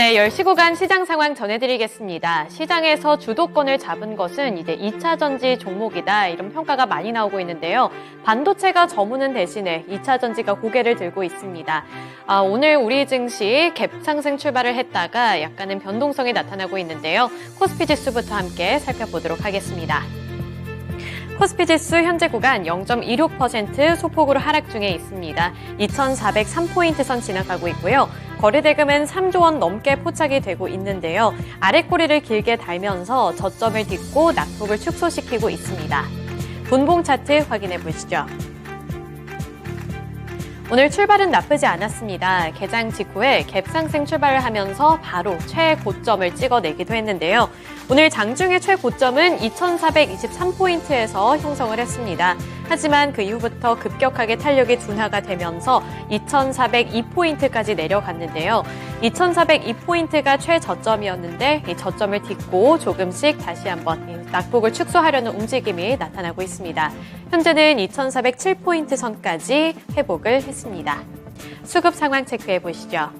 네, 10시 구간 시장 상황 전해드리겠습니다. 시장에서 주도권을 잡은 것은 이제 2차 전지 종목이다. 이런 평가가 많이 나오고 있는데요. 반도체가 저무는 대신에 2차 전지가 고개를 들고 있습니다. 아, 오늘 우리 증시 갭 상승 출발을 했다가 약간은 변동성이 나타나고 있는데요. 코스피 지수부터 함께 살펴보도록 하겠습니다. 코스피 지수 현재 구간 0.26% 소폭으로 하락 중에 있습니다. 2,403포인트 선 지나가고 있고요. 거래 대금은 3조 원 넘게 포착이 되고 있는데요. 아래 꼬리를 길게 달면서 저점을 딛고 낙폭을 축소시키고 있습니다. 분봉 차트 확인해 보시죠. 오늘 출발은 나쁘지 않았습니다. 개장 직후에 갭 상승 출발을 하면서 바로 최고점을 찍어내기도 했는데요. 오늘 장중의 최고점은 2,423포인트에서 형성을 했습니다. 하지만 그 이후부터 급격하게 탄력이 둔화가 되면서 2,402포인트까지 내려갔는데요. 2,402포인트가 최저점이었는데 이 저점을 딛고 조금씩 다시 한번 이 낙폭을 축소하려는 움직임이 나타나고 있습니다. 현재는 2,407포인트 선까지 회복을 했습니다. 수급 상황 체크해 보시죠.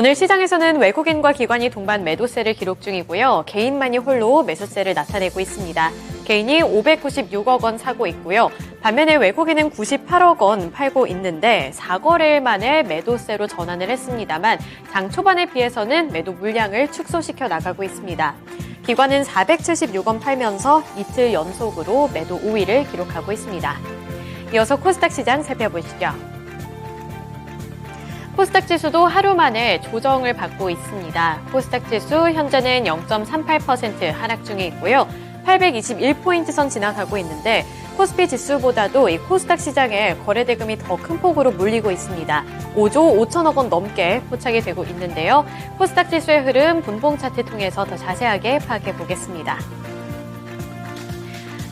오늘 시장에서는 외국인과 기관이 동반 매도세를 기록 중이고요. 개인만이 홀로 매수세를 나타내고 있습니다. 개인이 596억 원 사고 있고요. 반면에 외국인은 98억 원 팔고 있는데 4거래일 만에 매도세로 전환을 했습니다만 장 초반에 비해서는 매도 물량을 축소시켜 나가고 있습니다. 기관은 476원 팔면서 이틀 연속으로 매도 우위를 기록하고 있습니다. 이어서 코스닥 시장 살펴보시죠. 코스닥 지수도 하루 만에 조정을 받고 있습니다. 코스닥 지수 현재는 0.38% 하락 중에 있고요. 821포인트 선 지나가고 있는데 코스피 지수보다도 이 코스닥 시장에 거래 대금이 더 큰 폭으로 몰리고 있습니다. 5조 5천억 원 넘게 포착이 되고 있는데요. 코스닥 지수의 흐름 분봉 차트 통해서 더 자세하게 파악해 보겠습니다.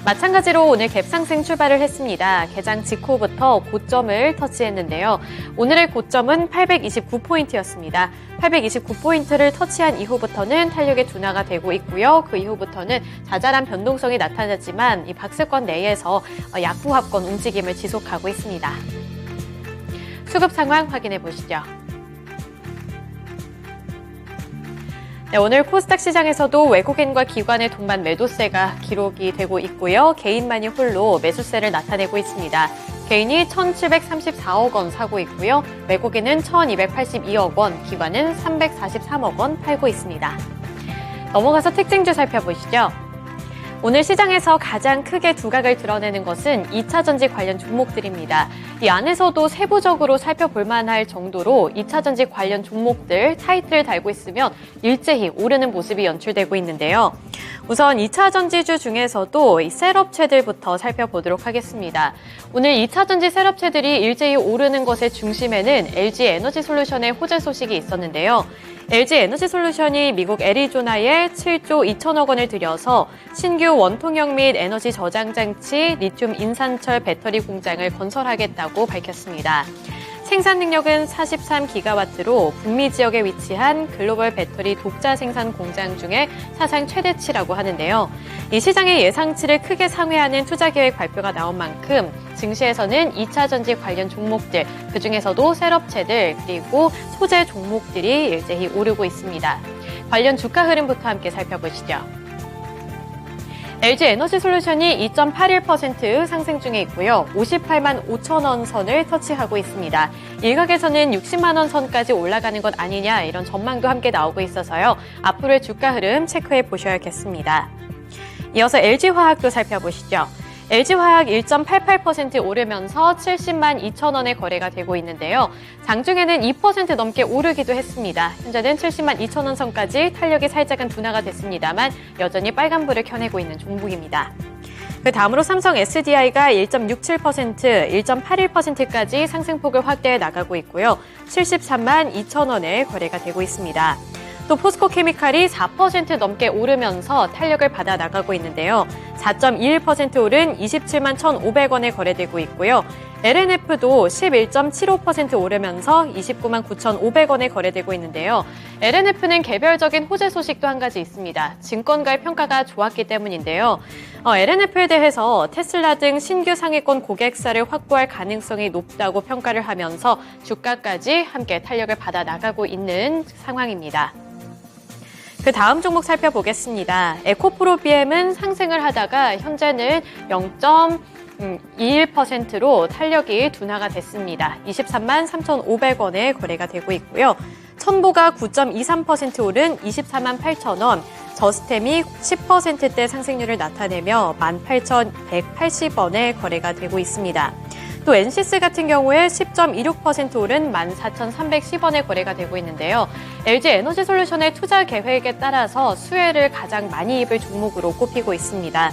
마찬가지로 오늘 갭 상승 출발을 했습니다. 개장 직후부터 고점을 터치했는데요. 오늘의 고점은 829포인트였습니다. 829포인트를 터치한 이후부터는 탄력의 둔화가 되고 있고요. 그 이후부터는 자잘한 변동성이 나타났지만 이 박스권 내에서 약부합권 움직임을 지속하고 있습니다. 수급 상황 확인해 보시죠. 네, 오늘 코스닥 시장에서도 외국인과 기관의 동반 매도세가 기록이 되고 있고요. 개인만이 홀로 매수세를 나타내고 있습니다. 개인이 1,734억 원 사고 있고요. 외국인은 1,282억 원, 기관은 343억 원 팔고 있습니다. 넘어가서 특징주 살펴보시죠. 오늘 시장에서 가장 크게 두각을 드러내는 것은 2차 전지 관련 종목들입니다. 이 안에서도 세부적으로 살펴볼 만할 정도로 2차 전지 관련 종목들 타이틀을 달고 있으면 일제히 오르는 모습이 연출되고 있는데요. 우선 2차 전지주 중에서도 이 셀업체들부터 살펴보도록 하겠습니다. 오늘 2차 전지 셀업체들이 일제히 오르는 것의 중심에는 LG 에너지 솔루션의 호재 소식이 있었는데요. LG 에너지 솔루션이 미국 애리조나에 7조 2천억 원을 들여서 신규 원통형 및 에너지 저장 장치 리튬 인산철 배터리 공장을 건설하겠다고 밝혔습니다. 생산 능력은 43기가와트로 북미 지역에 위치한 글로벌 배터리 독자 생산 공장 중에 사상 최대치라고 하는데요. 이 시장의 예상치를 크게 상회하는 투자 계획 발표가 나온 만큼 증시에서는 2차 전지 관련 종목들, 그 중에서도 셀업체들, 그리고 소재 종목들이 일제히 오르고 있습니다. 관련 주가 흐름부터 함께 살펴보시죠. LG 에너지 솔루션이 2.81% 상승 중에 있고요. 58만 5천 원 선을 터치하고 있습니다. 일각에서는 60만 원 선까지 올라가는 것 아니냐 이런 전망도 함께 나오고 있어서요. 앞으로의 주가 흐름 체크해 보셔야겠습니다. 이어서 LG화학도 살펴보시죠. LG화학 1.88% 오르면서 70만 2천 원의 거래가 되고 있는데요. 장중에는 2% 넘게 오르기도 했습니다. 현재는 70만 2천 원 선까지 탄력이 살짝은 둔화가 됐습니다만 여전히 빨간불을 켜내고 있는 종목입니다. 그 다음으로 삼성 SDI가 1.67%, 1.81%까지 상승폭을 확대해 나가고 있고요. 73만 2천 원의 거래가 되고 있습니다. 또 포스코 케미칼이 4% 넘게 오르면서 탄력을 받아 나가고 있는데요. 4.21% 오른 27만 1,500원에 거래되고 있고요. LNF도 11.75% 오르면서 29만 9,500원에 거래되고 있는데요. LNF는 개별적인 호재 소식도 한 가지 있습니다. 증권가의 평가가 좋았기 때문인데요. 어, LNF에 대해서 테슬라 등 신규 상위권 고객사를 확보할 가능성이 높다고 평가를 하면서 주가까지 함께 탄력을 받아 나가고 있는 상황입니다. 그 다음 종목 살펴보겠습니다. 에코프로 BM은 상승을 하다가 현재는 0. 21%로 탄력이 둔화가 됐습니다. 23만 3,500원에 거래가 되고 있고요. 천보가 9.23% 오른 24만 8천 원, 저스템이 10%대 상승률을 나타내며 18,180원에 거래가 되고 있습니다. 또 NC스 같은 경우에 10.26% 오른 14,310원에 거래가 되고 있는데요. LG 에너지 솔루션의 투자 계획에 따라서 수혜를 가장 많이 입을 종목으로 꼽히고 있습니다.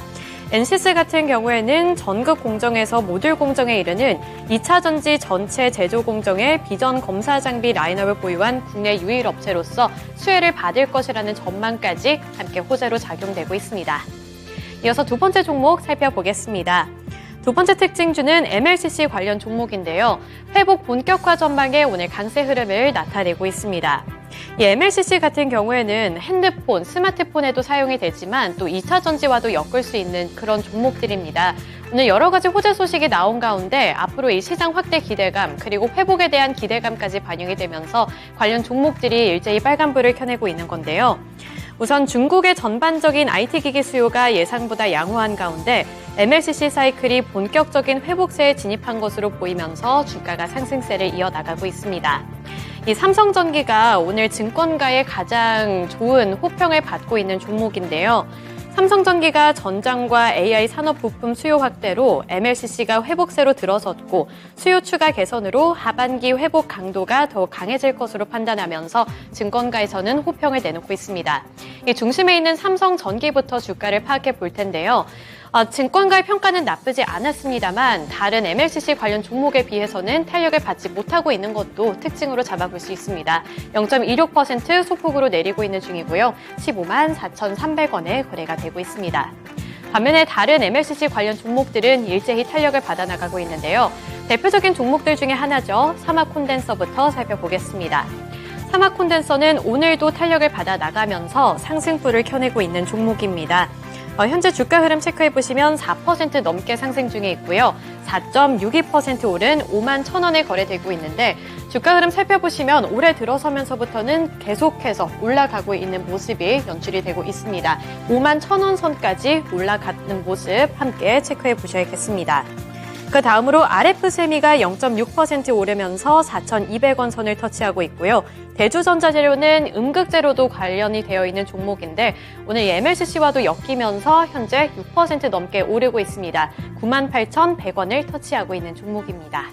NC스 같은 경우에는 전극 공정에서 모듈 공정에 이르는 2차 전지 전체 제조 공정의 비전 검사 장비 라인업을 보유한 국내 유일 업체로서 수혜를 받을 것이라는 전망까지 함께 호재로 작용되고 있습니다. 이어서 두 번째 종목 살펴보겠습니다. 두 번째 특징주는 MLCC 관련 종목인데요. 회복 본격화 전망에 오늘 강세 흐름을 나타내고 있습니다. 이 MLCC 같은 경우에는 핸드폰, 스마트폰에도 사용이 되지만 또 2차 전지와도 엮을 수 있는 그런 종목들입니다. 오늘 여러 가지 호재 소식이 나온 가운데 앞으로 이 시장 확대 기대감 그리고 회복에 대한 기대감까지 반영이 되면서 관련 종목들이 일제히 빨간불을 켜내고 있는 건데요. 우선 중국의 전반적인 IT 기기 수요가 예상보다 양호한 가운데 MLCC 사이클이 본격적인 회복세에 진입한 것으로 보이면서 주가가 상승세를 이어나가고 있습니다. 이 삼성전기가 오늘 증권가의 가장 좋은 호평을 받고 있는 종목인데요. 삼성전기가 전장과 AI 산업 부품 수요 확대로 MLCC가 회복세로 들어섰고 수요 추가 개선으로 하반기 회복 강도가 더 강해질 것으로 판단하면서 증권가에서는 호평을 내놓고 있습니다. 이 중심에 있는 삼성전기부터 주가를 파악해 볼 텐데요. 어, 증권가의 평가는 나쁘지 않았습니다만 다른 MLCC 관련 종목에 비해서는 탄력을 받지 못하고 있는 것도 특징으로 잡아볼 수 있습니다. 0.26% 소폭으로 내리고 있는 중이고요. 15만 4,300원에 거래가 되고 있습니다. 반면에 다른 MLCC 관련 종목들은 일제히 탄력을 받아나가고 있는데요. 대표적인 종목들 중에 하나죠. 사막 콘덴서부터 살펴보겠습니다. 사막 콘덴서는 오늘도 탄력을 받아 나가면서 상승불을 켜내고 있는 종목입니다. 어, 현재 주가 흐름 체크해 보시면 4% 넘게 상승 중에 있고요. 4.62% 오른 5만 1,000원에 거래되고 있는데 주가 흐름 살펴보시면 올해 들어서면서부터는 계속해서 올라가고 있는 모습이 연출이 되고 있습니다. 5만 1,000원 선까지 올라가는 모습 함께 체크해 보셔야겠습니다. 그 다음으로 RF세미가 0.6% 오르면서 4,200원 선을 터치하고 있고요. 대주전자재료는 음극재료도 관련이 되어 있는 종목인데 오늘 MLCC와도 엮이면서 현재 6% 넘게 오르고 있습니다. 98,100원을 터치하고 있는 종목입니다.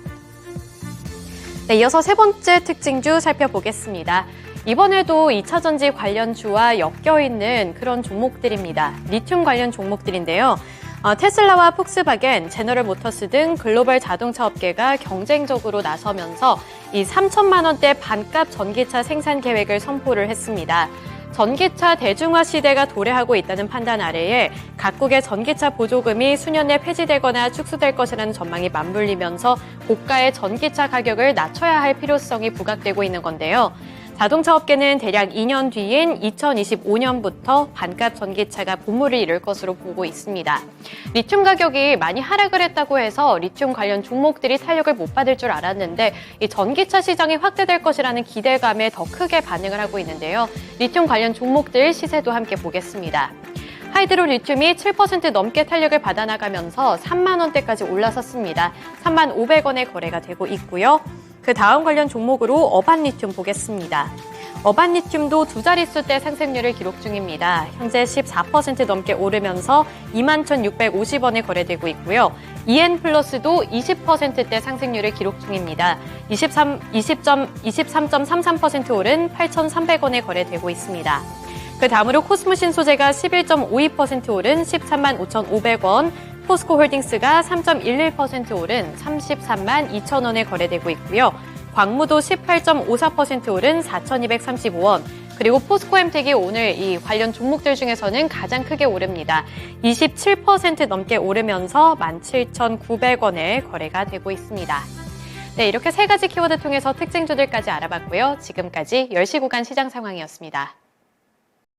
네, 이어서 세 번째 특징주 살펴보겠습니다. 이번에도 2차전지 관련주와 엮여 있는 그런 종목들입니다. 리튬 관련 종목들인데요. 어, 테슬라와 폭스바겐, 제너럴 모터스 등 글로벌 자동차 업계가 경쟁적으로 나서면서 이 3천만 원대 반값 전기차 생산 계획을 선포를 했습니다. 전기차 대중화 시대가 도래하고 있다는 판단 아래에 각국의 전기차 보조금이 수년 내 폐지되거나 축소될 것이라는 전망이 맞물리면서 고가의 전기차 가격을 낮춰야 할 필요성이 부각되고 있는 건데요. 자동차 업계는 대략 2년 뒤인 2025년부터 반값 전기차가 본물을 이룰 것으로 보고 있습니다. 리튬 가격이 많이 하락을 했다고 해서 리튬 관련 종목들이 탄력을 못 받을 줄 알았는데 이 전기차 시장이 확대될 것이라는 기대감에 더 크게 반응을 하고 있는데요. 리튬 관련 종목들 시세도 함께 보겠습니다. 하이드로 리튬이 7% 넘게 탄력을 받아나가면서 3만 원대까지 올라섰습니다. 3만 500원에 거래가 되고 있고요. 그 다음 관련 종목으로 어반리튬 보겠습니다. 어반리튬도 두 자릿수 대 상승률을 기록 중입니다. 현재 14% 넘게 오르면서 21,650원에 거래되고 있고요. EN 플러스도 20%대 상승률을 기록 중입니다. 23, 23.33% 오른 8,300원에 거래되고 있습니다. 그 다음으로 코스모신 소재가 11.52% 오른 13만 5,500원, 포스코 홀딩스가 3.11% 오른 33만 2천 원에 거래되고 있고요. 광무도 18.54% 오른 4,235원, 그리고 포스코엠텍이 오늘 이 관련 종목들 중에서는 가장 크게 오릅니다. 27% 넘게 오르면서 17,900원에 거래가 되고 있습니다. 네, 이렇게 세 가지 키워드 통해서 특징주들까지 알아봤고요. 지금까지 10시 구간 시장 상황이었습니다.